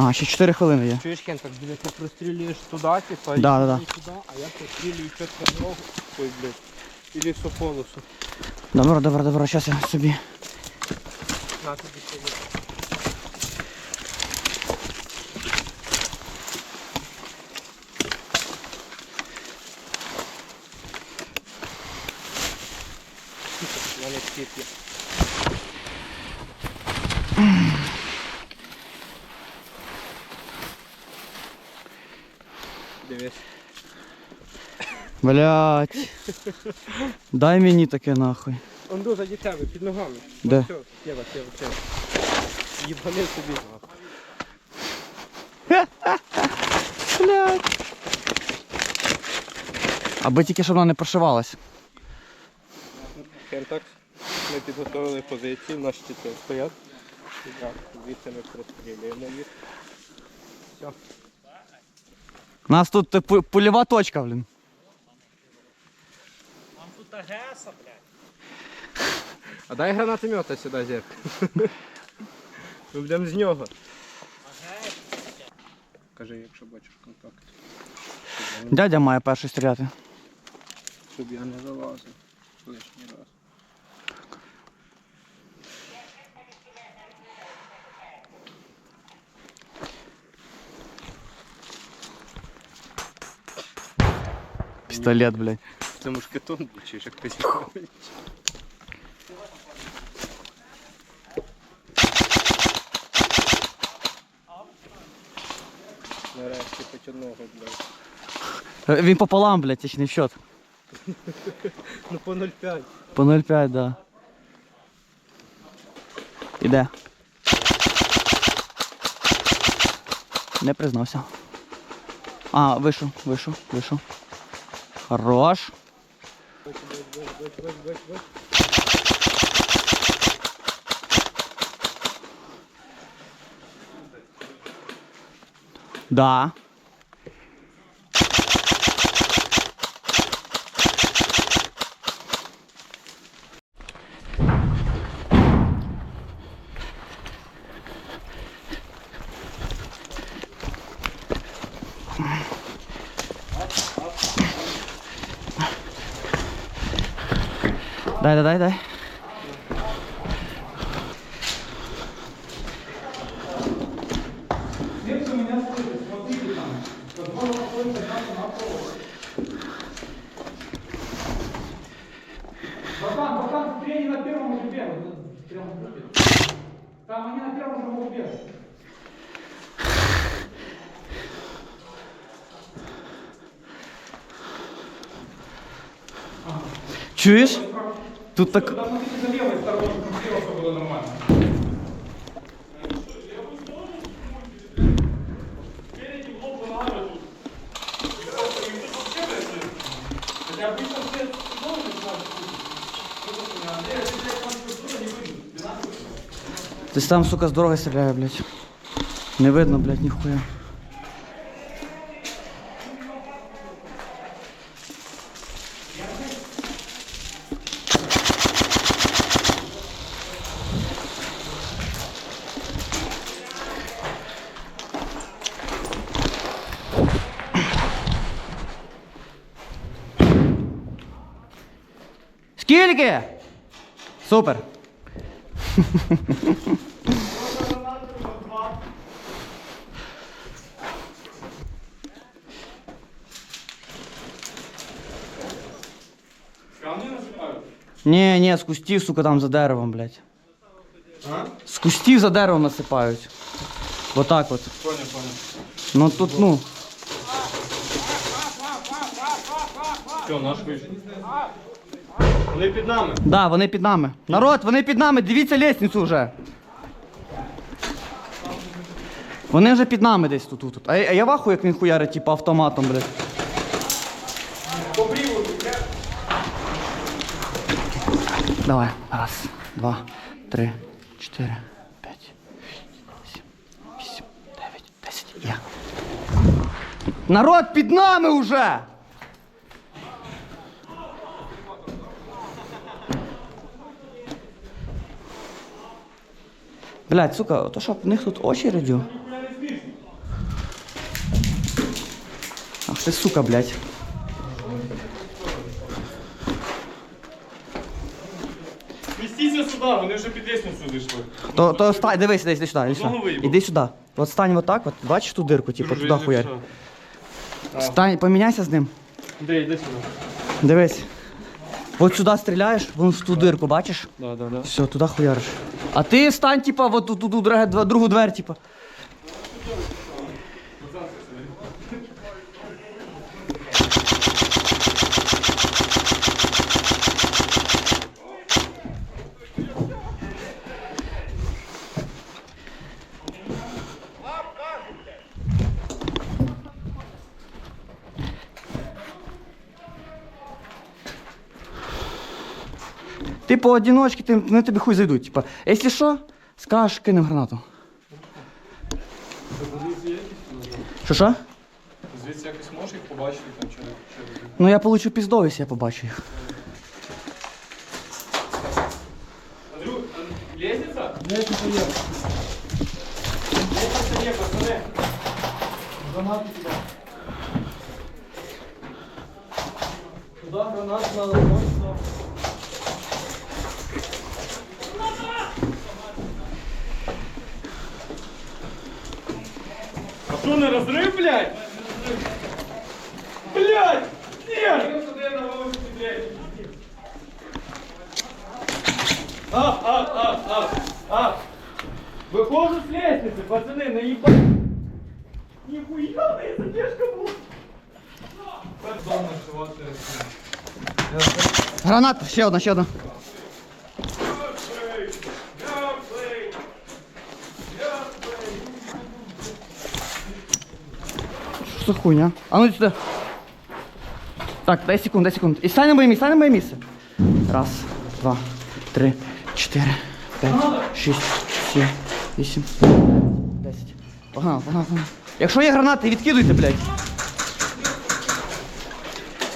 А, ще 4 хвилини є. Чуєш, Кен, так блядь, ти прострілюєш туди, типа, і Да, да, да. туди, а я прострілюю чітко дорогу. Ой, блядь. І лісополосу. Добре, добре, добре, зараз я собі. На тобі сьогодні. У мене є. Дивись. Блять. Дай мені таке нахуй. Он дуже тебе, під ногами. Де? Сєва, Сєва, Сєва. Їбани собі. Блять. Аби тільки щоб вона не прошивалась. Хентакс. Ми підготовили позиції, наші щити стоять. Так, звідси ми прострілюємо їх. Все. У нас тут пу- пульова точка, блін. А дай гранатомета сюди, зірк. Ми будемо з нього. Кажи, якщо бачиш контакт. Щоб я не- Дядя має перший стріляти. Щоб я не залазив лишній раз. Пістолет, блядь. Це мушкетон чи як ти Нарешті хоч одного, блядь. Він пополам, блядь, я ще не в счет. Ну по 0,5. По 0,5, да. Іде. Не признався. А, вийшов, вийшов, вийшов. Хорош. Да. Дай, дай, дай, дай. Братан, братан, они на первом уже бегают. Там они на первом уже могут бегать. Чуєш? Тут так. Да, смотрите за левой стороной, чтобы слева все было нормально. Хотя обычно все должны знать, Андрей, если я конструктура не выйду. Ти там, сука, з дороги стріляє, блядь. Не видно, блядь, ніхуя. Скільки? Супер. Камни насыпают? Ні, ні, з кустів, сука, там за деревом, блядь. А? З кустів за деревом насипають. Отак от. Понял, понял. Ну тут, ну. Все, наш вийшов. Вони під нами. Да, вони під нами. Народ, вони під нами, дивіться лестницю вже. Вони вже під нами десь тут. тут. А, я- а я вахую, як він хуярить, типу, автоматом, блядь. Давай. Раз, два, три, чотири, п'ять, сім, вісім, дев'ять, десять. Я. Народ під нами уже! Блядь, сука, то що, в них тут очередю? Ах ти, сука, блядь. Вістіться сюди, вони вже під лісницю зайшли. То, то ста... дивись, дивись, іди сюди, іди Знову сюди. виїбав. Іди сюди. От стань отак, от бачиш ту дирку, типу, Друже, туди йди хуярь. сюди. Стань, поміняйся з ним. Андрій, йди сюди. Дивись. От сюди стріляєш, вон в ту дирку, бачиш? Да, да, да. Все, туди хуяриш. А ти стань, типа, от тут, тут, другу, двері, типа. Ти поодиночки, ти, вони тобі хуй зайдуть. Типа, якщо що, скажеш, кинем гранату. Що що? Звідси якось можеш їх побачити там чи чи- Ну я получу піздові, якщо я побачу їх. Андрю, а, лестниця? Лестниця є. Лестниця є, пацани. Гранати туди. Туди гранати надо, точно. А що не розрив, блядь? Блядь! Нет! А, а, а, а, а! Выхожу с лестницы, пацаны, наебать! Нихуя, и задержка была! Граната, ще одна, ще одна. За хуйня? А ну сюди. Так, дай секунд, дай секунд. І стань на моє місце, стань на моє місце. Раз, два, три, чотири, п'ять, шість, сім, вісім, десять. Погнали, погнали, погнали. Якщо є гранати, відкидуйте, блядь.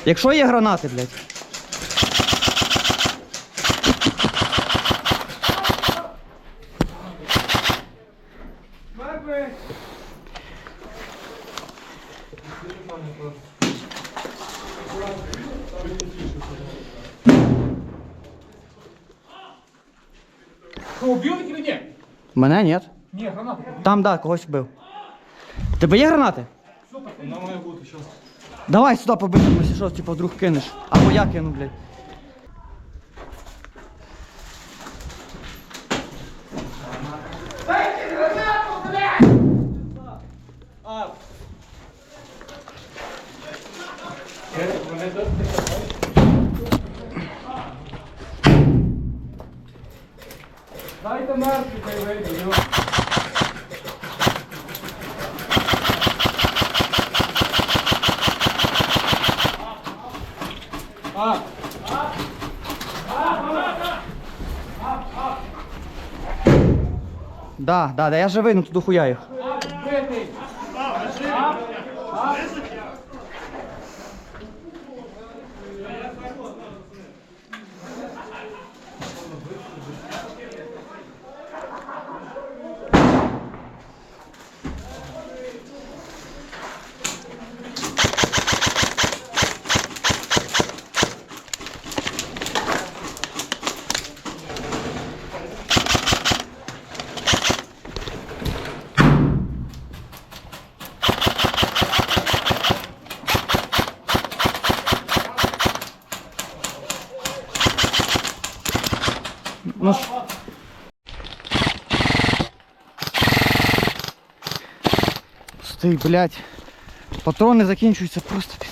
Якщо є гранати, блядь. Мене ні. Ні, гранаты. Там, да, когось вбив. Тебе є гранати? Она має бути, сейчас. Давай сюди побитимося, якщо що, типу, вдруг кинеш. Або я кину, блядь. Да, да, да, я живий, ну тут дохуя їх. Стій, блядь. Патрони закінчуються просто під.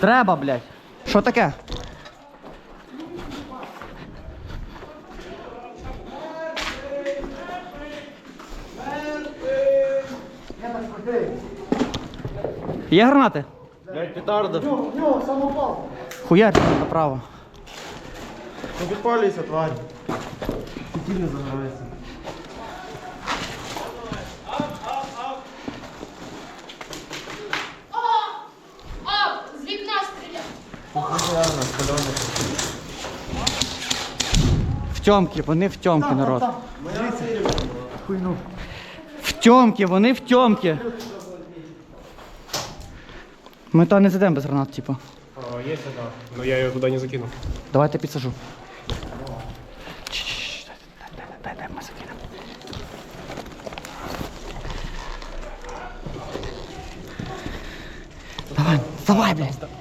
Треба, блядь. Що таке? Є гранати? Блять, петарда. Хуярь направо. Ну підпалюйся, тварь. Фітіль не загорається. А, з вікна стріляв. В тьомки, вони в тьомки, народ. В тьомки, вони в тьомки. Ми то не зайдемо без гранат, типу. Есть одна, но я ее туда не закинул. Давайте підсажу. Чш, Дай, дай, дай, дай, ми закинемо. Давай, давай, блядь.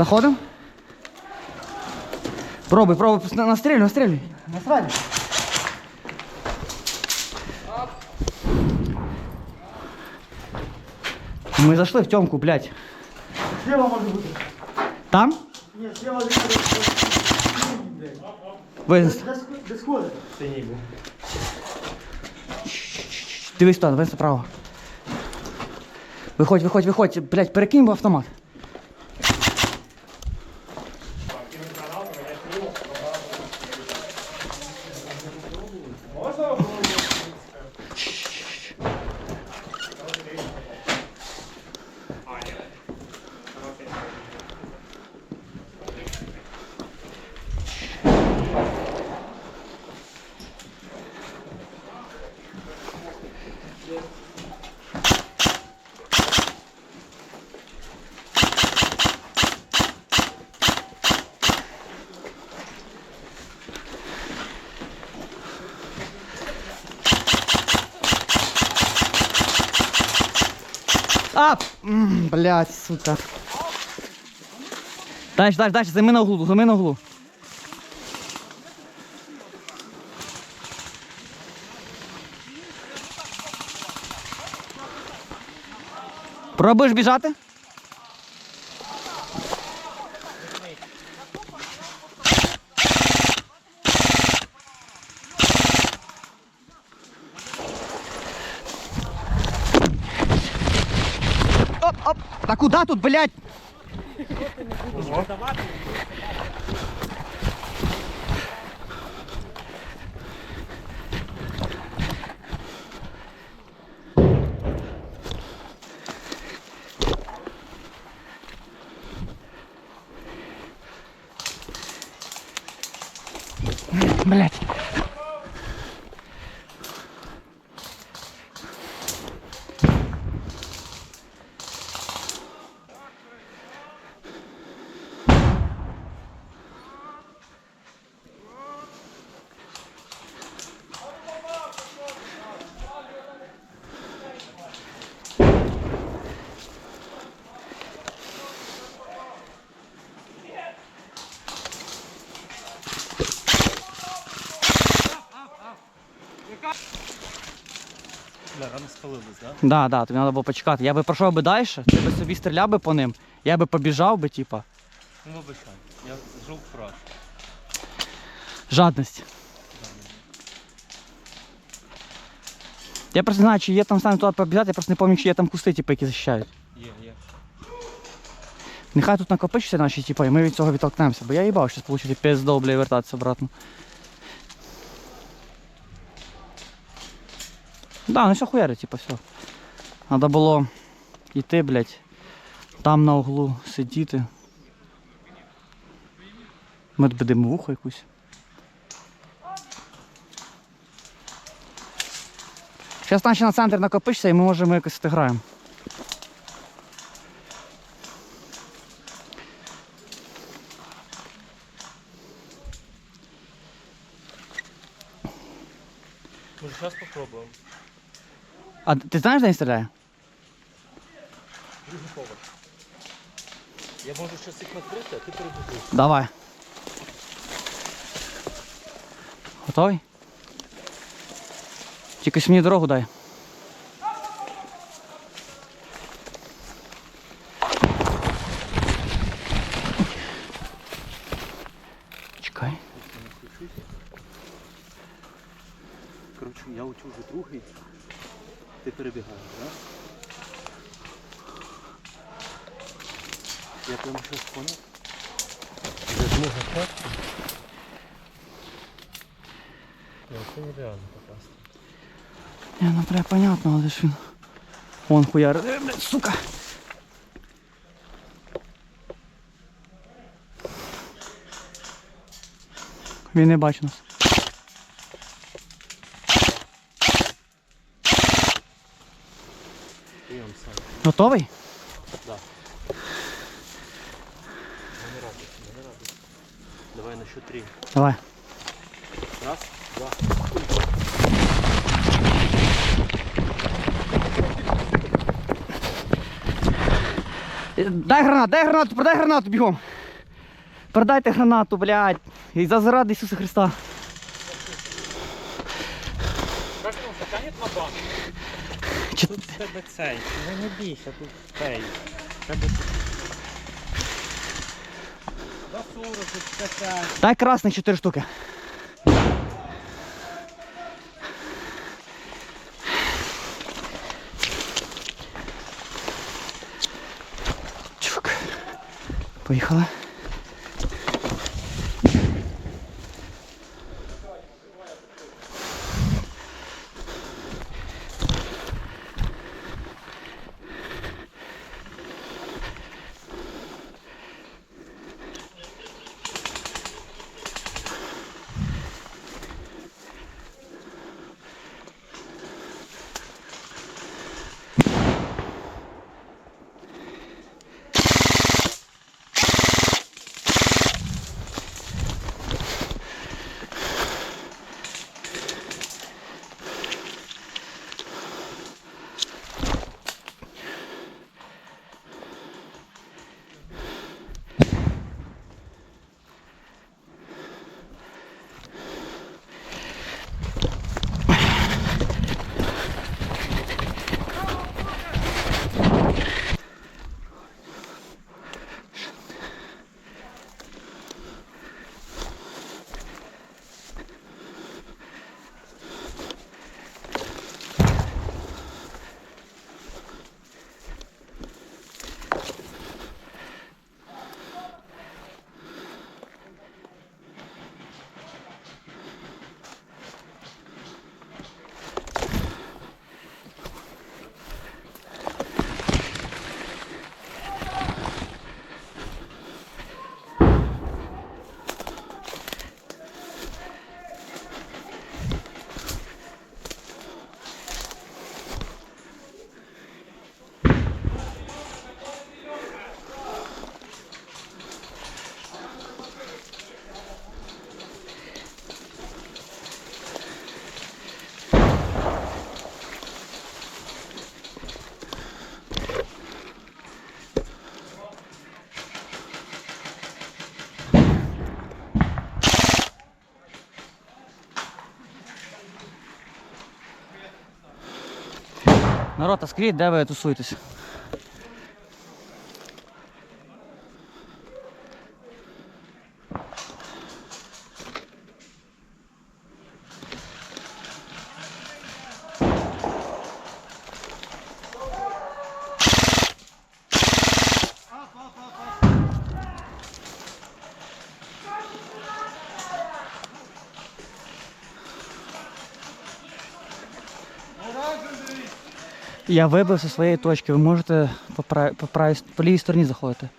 Заходимо? Пробуй, пробуй, на- настрілюй, настрілюй. Насрали. Ми зайшли в тьомку, блядь. Слева може бути. Там? Ні, слева вікна. Винес. Де сх- Де сходи? Дивись туди, винес направо. Виходь, виходь, виходь. Блядь, перекинь в автомат. А, м, блядь, сука. Дальше, дальше, дальше, займи на углу, займи на углу. Пробуєш біжати? Тут, блядь? Да? Да, тобі треба було почекати. Я би пройшов би далі, ти би собі стріляв би по ним, я би побіжав би, типа. Ну вибачай. Я жовт фраж. Жадність. Я просто не знаю, чи є там стане туди побіжати, я просто не пам'ятаю, чи є там кусти, типу, які захищають. Є, є. Нехай тут накопичаться наші, типу, і ми від цього відтолкнемося, бо я їбав, що отримати піздо, бля, і вертатися обратно. Да, ну все хуяри, типу, все. Надо було йти, блядь, там на углу сидіти. Ми тут будемо вухо якусь. Зараз наші на центр накопичиться і ми можемо якось граємо. А ти знаєш, де він стріляє? Другий поверх. Я можу щось їх накрити, а ти перебудуй. Давай. Готовий? Тільки мені дорогу дай. учу, я учу вже другий. Ти перебігаєш, так? Я прямо щось поняв. Зажму захват. Це нереально попасти. Не, ну бля, понятно, але ж він. Вон хуяр. Е, блядь, сука. Він не бачить нас. Готовий? Да. Давай на счет три. Давай. Раз, два. Дай гранату, дай гранату, продай гранату бігом. Продайте гранату, блядь. І за заради Ісуса Христа. Как он потянет на банк? Чи- Тут в тебе цей. Ну не бійся, тут цей. Тебе тут. За 40, тут така. Дай красний 4 штуки. Чук. Поїхали. Народ, а скажіть, де ви тусуєтесь? Я вибив зі своєї точки. Ви можете по, правій, по, правій, по лівій стороні заходити.